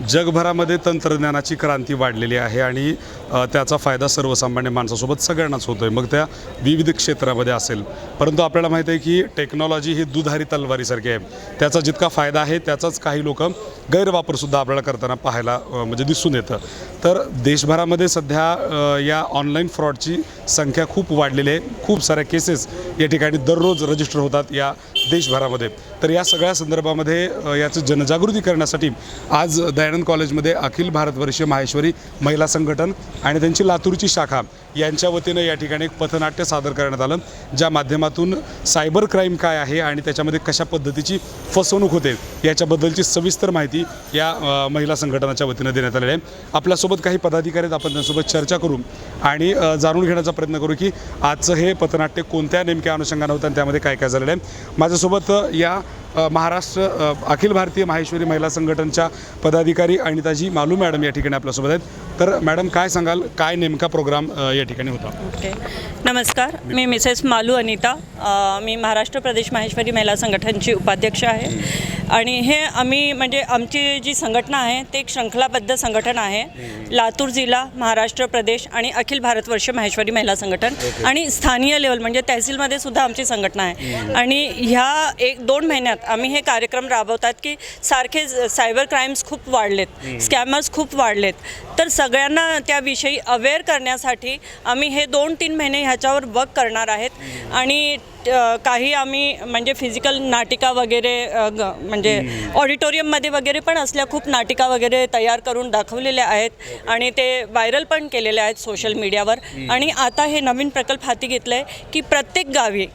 जगभरामध्ये तंत्रज्ञानाची क्रांती वाढलेली आहे आणि त्याचा फायदा सर्वसामान्य माणसासोबत सगळ्यांनाच होतो आहे मग त्या विविध क्षेत्रामध्ये असेल. परंतु आपल्याला माहिती आहे की टेक्नॉलॉजी ही दुधारी तलवारीसारखी आहे. त्याचा जितका फायदा आहे त्याचाच काही लोक गैरवापरसुद्धा आपल्याला करताना पाहायला म्हणजे दिसून येतं. तर देशभरामध्ये सध्या या ऑनलाईन फ्रॉडची संख्या खूप वाढलेली आहे. खूप साऱ्या केसेस या ठिकाणी दररोज रजिस्टर होतात या देशभरामध्ये. तर या सगळ्या संदर्भामध्ये याचं जनजागृती करण्यासाठी आज दयानंद कॉलेजमध्ये अखिल भारतवर्षीय माहेश्वरी महिला संघटन आणि त्यांची लातूरची शाखा यांच्या वतीनं या ठिकाणी एक पथनाट्य सादर करण्यात आलं. ज्या माध्यमातून सायबर क्राईम काय आहे आणि त्याच्यामध्ये कशा पद्धतीची फसवणूक होते याच्याबद्दलची सविस्तर माहिती या महिला संघटनाच्या वतीनं देण्यात आलेली आहे. आपल्यासोबत काही पदाधिकारी आहेत आपण त्यांच्यासोबत चर्चा करू आणि जाणून घेण्याचा प्रयत्न करू की आजचं हे पथनाट्य कोणत्या नेमक्या अनुषंगानं होतं आणि त्यामध्ये काय काय झालेलं आहे. माझ्यासोबत या महाराष्ट्र अखिल भारतीय माहेश्वरी महिला संघटनच्या पदाधिकारी अनिताजी मालू मॅडम या ठिकाणी आपल्यासोबत आहेत. तर मॅडम काय सांगाल? काय नेमका प्रोग्राम या ठिकाणी होता? ओके. नमस्कार. मी मिसेस मालू अनिता. मी महाराष्ट्र प्रदेश माहेश्वरी महिला संघटनची उपाध्यक्ष आहे. आणि हे आम्ही म्हणजे आमची जी संघटना आहे ते एक शृंखलाबद्ध संघटन आहे. लातूर जिल्हा महाराष्ट्र प्रदेश आणि अखिल भारतवर्ष माहेश्वरी महिला संघटन आणि स्थानीय लेवल म्हणजे तहसीलमध्ये सुद्धा आमची संघटना आहे. आणि ह्या एक दोन महिन्यात आम्ही हे कार्यक्रम राबवतात की सारखे सायबर क्राईम्स खूप वाढलेत स्कॅमर्स खूप वाढलेत. तर सगळ्यांना त्याविषयी अवेअर करण्यासाठी आम्ही हे दोन तीन महिने ह्याच्यावर वर्क करणार आहेत. आणि काही आम्ही म्हणजे फिजिकल नाटिका वगैरे म्हणजे ऑडिटोरियममध्ये वगैरे पण असल्या खूप नाटिका वगैरे तयार करून दाखवलेल्या आहेत आणि ते व्हायरल पण केलेले आहेत सोशल मीडियावर आणि आता हे नवीन प्रकल्प हाती घेतलं आहे की प्रत्येक गावी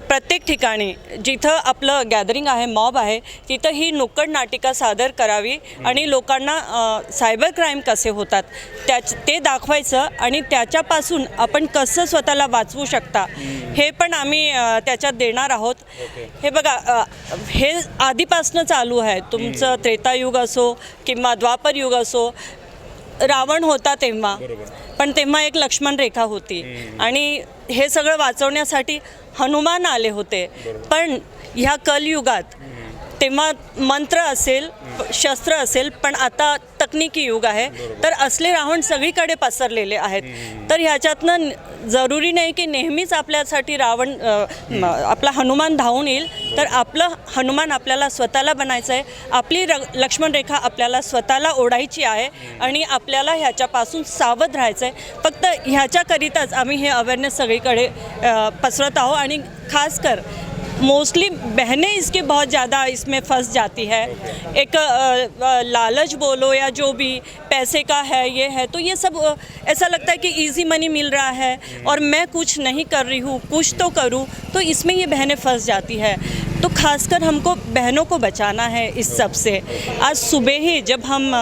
प्रत्येक ठिकाणी जिथं आपलं गॅदरिंग आहे मॉब आहे तिथं ही नुक्कड नाटिका सादर करावी आणि लोकांना सायबर क्राईम कसे होतात त्याच ते दाखवायचं आणि त्याच्यापासून आपण कसं स्वतःला वाचवू शकता हे पण आम्ही त्याच्यात देणार आहोत. हे बघा हे आधीपासनं चालू आहे. तुमचं त्रेतायुग असो किंवा द्वापर युग असो रावण होता तेव्हा. पण तेव्हा एक लक्ष्मण रेखा होती. आणि हे सगळं वाचवण्यासाठी हनुमान आले होते. पण ह्या कलयुगात तेव्हा मंत्र असेल शस्त्र असेल पण आता तकनिकी युग आहे. तर असले रावण सगळीकडे पसरलेले आहेत. तर ह्याच्यातनं जरुरी नाही की नेहमीच आपल्यासाठी रावण आपला हनुमान धावून येईल. तर आपलं हनुमान आपल्याला स्वतःला बनायचं आहे आपली र लक्ष्मण रेखा आपल्याला स्वतःला ओढायची आहे आणि आपल्याला ह्याच्यापासून सावध राहायचं आहे फक्त ह्याच्याकरिताच आम्ही हे अवेअरनेस सगळीकडे पसरत आहोत. आणि खासकर मोस्टली बहनें इसके बहुत ज़्यादा इसमें फंस जाती है। एक लालच बोलो या जो भी पैसे का है, ये है तो ये सब ऐसा लगता है कि इजी मनी मिल रहा है और मैं कुछ नहीं कर रही हूँ, कुछ तो करूँ तो इसमें ये बहनें फंस जाती है। तो खासकर हमको बहनों को बचाना है इस सबसे। आज सुबह ही जब हम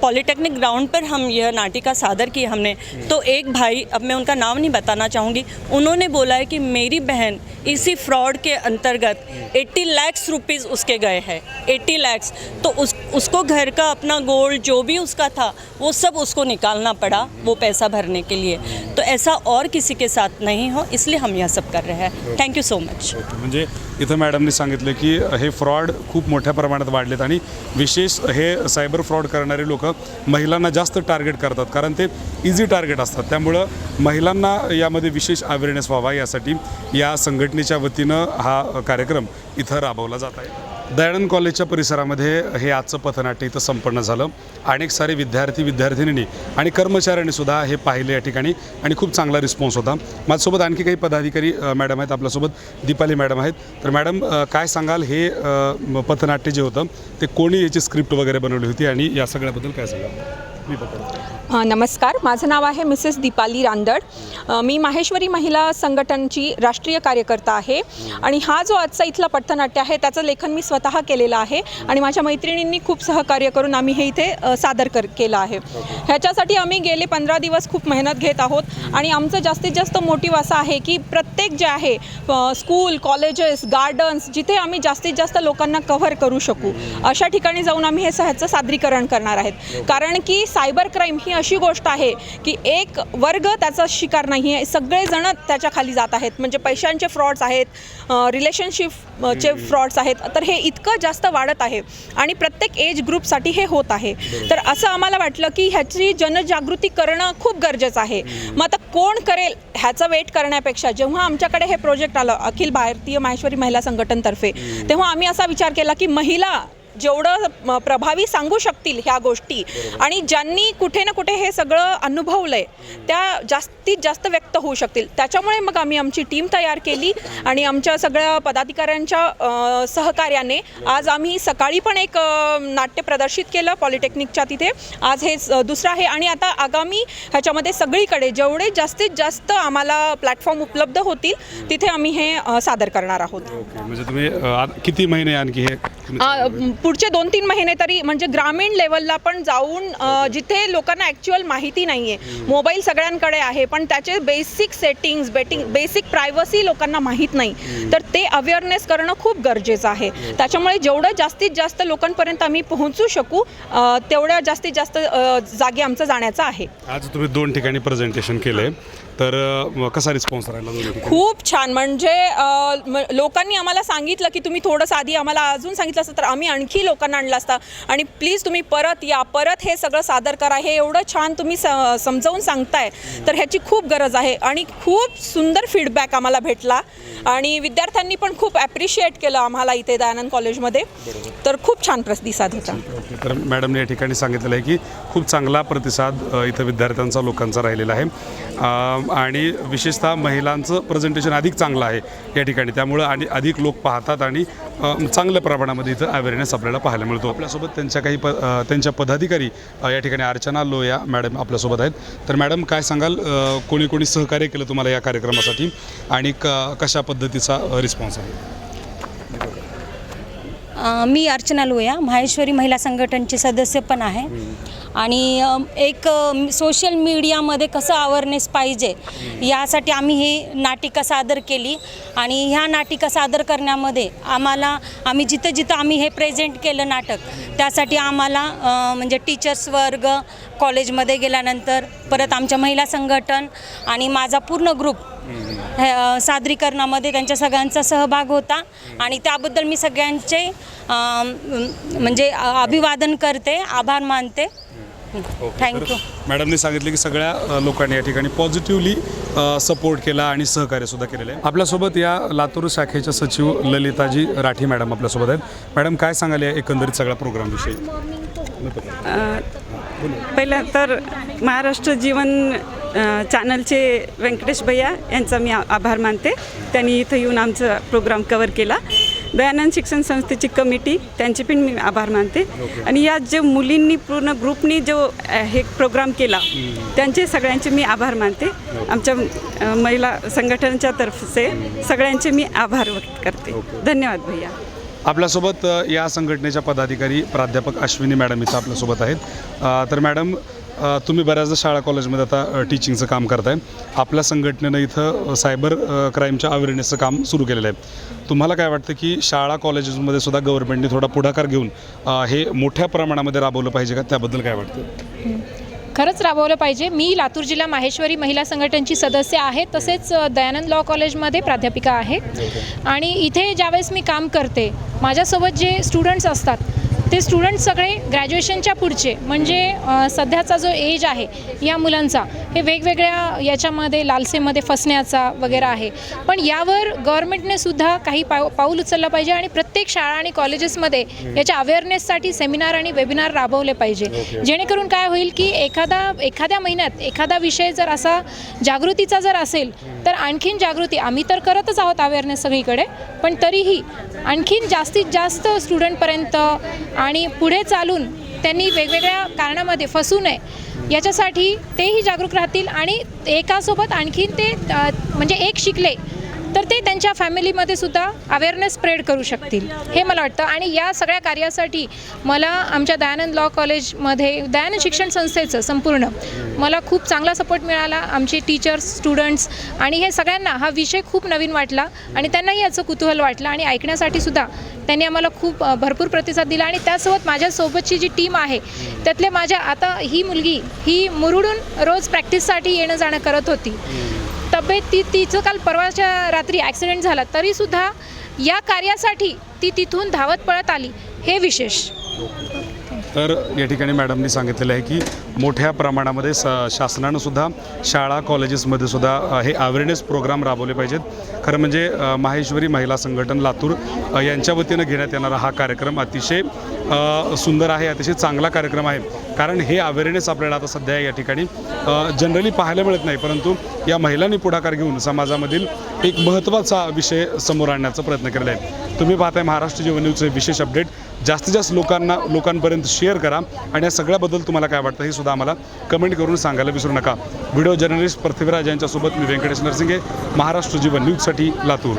पॉलिटेक्निक ग्राउंड पर हम यह नाटिका सादर की हमने तो एक भाई, अब मैं उनका नाम नहीं बताना चाहूँगी, उन्होंने बोला है कि मेरी बहन इसी फ्रॉड के अंतर्गत 80 लैक्स रुपीस उसके गए हैं 80 लैक्स। तो उस उसको घर का अपना गोल्ड जो भी उसका था वो सब उसको निकालना पड़ा वो पैसा भरने के लिए। तो ऐसा और किसी के साथ नहीं हो इसलिए हम यह सब कर रहे हैं। थैंक यू सो मच म्हणजे इथं मॅडमनी सांगितलं की हे फ्रॉड खूप मोठ्या प्रमाणात वाढलेत आणि विशेष हे सायबर फ्रॉड करणारे लोक महिलांना जास्त टार्गेट करतात कारण ते इझी टार्गेट असतात. त्यामुळं महिलांना यामध्ये विशेष अवेअरनेस व्हावा यासाठी या संघटनेच्या वतीनं हा कार्यक्रम इथं राबवला जात आहे. दयानंद कॉलेजच्या परिसरामध्ये हे आजचं पथनाट्य इथं संपन्न झालं. अनेक सारे विद्यार्थी विद्यार्थिनींनी आणि कर्मचाऱ्यांनी सुद्धा हे पाहिले या ठिकाणी आणि खूप चांगला रिस्पॉन्स होता. माझ्यासोबत आणखी काही पदाधिकारी मॅडम आहेत आपल्यासोबत. दीपाली मॅडम आहेत. तर मॅडम काय सांगाल हे पथनाट्य जे होतं ते कोणी याची स्क्रिप्ट वगैरे बनवली होती आणि या सगळ्याबद्दल काय सांगाल? मी नमस्कार. माझं नाव आहे मिसेस दीपाली रांदड. मी माहेश्वरी महिला संघटनची राष्ट्रीय कार्यकर्ता आहे आणि हा जो आजचा इथला पथनाट्य आहे त्याचं लेखन मी स्वतः केलेलं आहे आणि माझ्या मैत्रिणींनी खूप सहकार्य करून आम्ही हे इथे सादर कर केलं आहे. ह्याच्यासाठी आम्ही गेले पंधरा दिवस खूप मेहनत घेत आहोत आणि आमचं जास्तीत जास्त मोटिव्ह असं आहे की प्रत्येक जे आहे स्कूल कॉलेजेस गार्डन्स जिथे आम्ही जास्तीत जास्त लोकांना कव्हर करू शकू अशा ठिकाणी जाऊन आम्ही हे ह्याचं सादरीकरण करणार आहेत. कारण की सायबर क्राईम ही अशी गोष्ट आहे की एक वर्ग त्याचा शिकार नाही आहे सगळेजण त्याच्याखाली जात आहेत. म्हणजे पैशांचे फ्रॉड्स आहेत रिलेशनशिपचे फ्रॉड्स आहेत. तर हे इतकं जास्त वाढत आहे आणि प्रत्येक एज ग्रुपसाठी हे होत आहे. तर असं आम्हाला वाटलं की ह्याची जनजागृती करणं खूप गरजेचं आहे. मग आता कोण करेल ह्याचा वेट करण्यापेक्षा? जेव्हा आमच्याकडे हे प्रोजेक्ट आलं अखिल भारतीय माहेश्वरी महिला संघटनतर्फे तेव्हा आम्ही असा विचार केला की महिला जेवढं प्रभावी सांगू शकतील ह्या गोष्टी. आणि ज्यांनी कुठे ना कुठे हे सगळं अनुभवलंय त्या जास्तीत जास्त व्यक्त होऊ शकतील. त्याच्यामुळे मग आम्ही आमची टीम तयार केली आणि आमच्या सगळ्या पदाधिकाऱ्यांच्या सहकार्याने आज आम्ही सकाळी पण एक नाट्य प्रदर्शित केलं पॉलिटेक्निकच्या तिथे. आज हे स- दुसरं आहे. आणि आता आगामी ह्याच्यामध्ये सगळीकडे जेवढे जास्तीत जास्त आम्हाला प्लॅटफॉर्म उपलब्ध होतील तिथे आम्ही हे सादर करणार आहोत. म्हणजे तुम्ही किती महिने आणखी हे पुढचे दोन तीन महिने तरी म्हणजे ग्रामीण लेवलला पण जाऊन जिथे लोकांना ॲक्च्युअल माहिती नाही आहे मोबाईल सगळ्यांकडे आहे पण त्याचे basic settings betting basic privacy लोकांना माहीत नाही. तर ते अवेअरनेस करणं खूप गरजेचं आहे. त्याच्यामुळे जेवढं जास्तीत जास्त लोकांपर्यंत आम्ही पोहोचू शकू तेवढ्या जास्तीत जास्त जागी आमचं जाण्याचं आहे. आज तुम्ही दोन ठिकाणी प्रेझेंटेशन केले तर कसा रिस्पॉन्स राहिला दोन्ही खूप छान. म्हणजे लोकांनी आम्हाला सांगितलं की तुम्ही थोडंसं आधी आम्हाला अजून सांगितलं असतं तर आम्ही आणखी लोकांना आणलं असतं. आणि प्लीज तुम्ही परत या परत हे सगळं सादर करा. हे एवढं छान तुम्ही स समजावून सांगताय. तर ह्याची खूप गरज आहे. आणि खूप सुंदर फीडबॅक आम्हाला भेटला. आणि विद्यार्थ्यांनी पण खूप ॲप्रिशिएट केलं आम्हाला इथे दयानंद कॉलेजमध्ये. तर खूप छान प्रतिसाद होता तर मॅडमने या ठिकाणी सांगितलेलं आहे की खूप चांगला प्रतिसाद इथं विद्यार्थ्यांचा लोकांचा राहिलेला आहे. आणि विशेषतः महिलांचं प्रेझेंटेशन अधिक चांगलं आहे या ठिकाणी. त्यामुळं आणि अधिक लोक पाहतात आणि चांगल्या प्रमाणामध्ये इथं अवेअरनेस आपल्याला पाहायला मिळतो. आपल्यासोबत त्यांच्या काही प त्यांच्या पदाधिकारी या ठिकाणी अर्चना लोया मॅडम आपल्यासोबत आहेत. तर मॅडम काय सांगाल? कोणी कोणी सहकार्य केलं तुम्हाला या कार्यक्रमासाठी? आणि क कशा पद्धतीचा रिस्पॉन्स आहे? मी अर्चना लोया माहेश्वरी महिला संघटनची सदस्य पण आहे. आणि एक सोशल मीडियामध्ये कसं अवेअरनेस पाहिजे यासाठी आम्ही ही नाटिका सादर केली. आणि ह्या नाटिका सादर करण्यामध्ये आम्हाला आम्ही जिथं जिथं आम्ही हे प्रेझेंट केलं नाटक त्यासाठी आम्हाला म्हणजे टीचर्स वर्ग कॉलेजमध्ये गेल्यानंतर परत आमच्या महिला संघटन आणि माझा पूर्ण ग्रुप सादरीकरणामध्ये त्यांच्या सगळ्यांचा सहभाग होता. आणि त्याबद्दल मी सगळ्यांचे म्हणजे अभिवादन करते आभार मानते. थँक्यू मॅडमने सांगितले की सगळ्या लोकांनी या ठिकाणी पॉझिटिव्हली सपोर्ट केला आणि सहकार्य सुद्धा केलेलं आहे. आपल्यासोबत या लातूर शाखेच्या सचिव ललिताजी राठी मॅडम आपल्यासोबत आहेत. मॅडम काय सांगाल या एकंदरीत सगळ्या प्रोग्रामविषयी पहिलं तर महाराष्ट्र जीवन अ, चॅनलचे व्यंकटेश भैया यांचा मी आभार मानते. त्यांनी इथं येऊन आमचा प्रोग्राम कवर केला. दयानंद शिक्षण संस्थेची कमिटी त्यांचे पण मी आभार मानते. आणि या जे मुलींनी पूर्ण ग्रुपनी जो हे प्रोग्राम केला त्यांचे सगळ्यांचे मी आभार मानते. आमच्या महिला संघटनाच्या तर्फे सगळ्यांचे मी आभार व्यक्त करते. धन्यवाद भैया. आपल्यासोबत या संघटनेच्या पदाधिकारी प्राध्यापक अश्विनी मॅडम इथं आपल्यासोबत आहेत. तर मॅडम तुम्ही बऱ्याचदा शाळा कॉलेजमध्ये आता टीचिंगचं काम करताय. आपल्या संघटनेनं इथं सायबर क्राईमच्या अवेअरनेसचं काम सुरू केलेलं आहे. तुम्हाला काय वाटतं की शाळा कॉलेजेसमध्ये सुद्धा गव्हर्नमेंटने थोडा पुढाकार घेऊन हे मोठ्या प्रमाणामध्ये राबवलं पाहिजे का? त्याबद्दल काय वाटतं? खरंच राबवलं पाहिजे. मी लातूर जिल्हा माहेश्वरी महिला संघटनची सदस्य आहे. तसेच दयानंद लॉ कॉलेजमध्ये प्राध्यापिका आहे. आणि इथे ज्यावेळेस मी काम करते माझ्यासोबत जे स्टुडंट्स असतात ते स्टुडंट सगळे ग्रॅज्युएशनच्या पुढचे म्हणजे सध्याचा जो एज आहे या मुलांचा हे वेगवेगळ्या याच्यामध्ये लालसेमध्ये फसण्याचा वगैरे आहे. पण यावर गव्हर्नमेंटने सुद्धा काही पाऊ पाऊल उचललं पाहिजे आणि प्रत्येक शाळा आणि कॉलेजेसमध्ये याच्या अवेअरनेससाठी सेमिनार आणि वेबिनार राबवले पाहिजे. जेणेकरून काय होईल की एखादा एखाद्या महिन्यात एखादा विषय जर असा जागृतीचा जर असेल तर आणखीन जागृती. आम्ही तर करतच आहोत अवेअरनेस सगळीकडे पण तरीही आणखीन जास्तीत जास्त स्टुडंटपर्यंत आणि पुढे चालून त्यांनी वेगवेगळ्या कारणामध्ये फसू नये. याच्यासाठी तेही जागरूक राहतील आणि एकासोबत आणखीन ते म्हणजे एक शिकले तर ते त्यांच्या फॅमिलीमध्ये सुद्धा अवेअरनेस स्प्रेड करू शकतील. हे मला वाटतं. आणि या सगळ्या कार्यासाठी मला आमच्या दयानंद लॉ कॉलेजमध्ये दयानंद शिक्षण संस्थेचं संपूर्ण मला खूप चांगला सपोर्ट मिळाला. आमचे टीचर्स स्टुडंट्स आणि हे सगळ्यांना हा विषय खूप नवीन वाटला आणि त्यांनाही याचं कुतूहल वाटलं आणि ऐकण्यासाठी सुद्धा त्यांनी आम्हाला खूप भरपूर प्रतिसाद दिला आणि त्यासोबत माझ्यासोबतची जी टीम आहे त्यातले माझ्या आता ही मुलगी ही मुरुडून रोज प्रॅक्टिससाठी येणं जाणं करत होती. तब्येत ती तिचं काल परवाच्या रात्री ॲक्सिडेंट झाला तरीसुद्धा या कार्यासाठी ती तिथून धावत पळत आली. हे विशेष. तर या ठिकाणी मॅडमनी सांगितलेलं आहे की मोठ्या प्रमाणामध्ये स शासनानंसुद्धा शाळा कॉलेजेसमध्ये सुद्धा हे अवेअरनेस प्रोग्राम राबवले पाहिजेत. खरं म्हणजे माहेश्वरी महिला संघटन लातूर यांच्या वतीनं घेण्यात येणारा हा कार्यक्रम अतिशय सुंदर आहे अतिशय चांगला कार्यक्रम आहे. कारण हे अवेअरनेस आपल्याला आता सध्या या ठिकाणी जनरली पाहायला मिळत नाही. परंतु या महिलांनी पुढाकार घेऊन समाजामधील एक महत्त्वाचा विषय समोर आणण्याचा प्रयत्न केलेला आहे. तुम्ही पाहताय महाराष्ट्र जीवन न्यूजचे विशेष अपडेट जास्तीत जास्त लोकांना लोकांपर्यंत शेअर करा. आणि या सगळ्याबद्दल तुम्हाला काय वाटतं हे सुद्धा आम्हाला कमेंट करून सांगायला विसरू नका. व्हिडिओ जर्नलिस्ट पृथ्वीराज यांच्यासोबत मी व्यंकटेश नरसिंगे महाराष्ट्र जीवन न्यूजसाठी लातूर.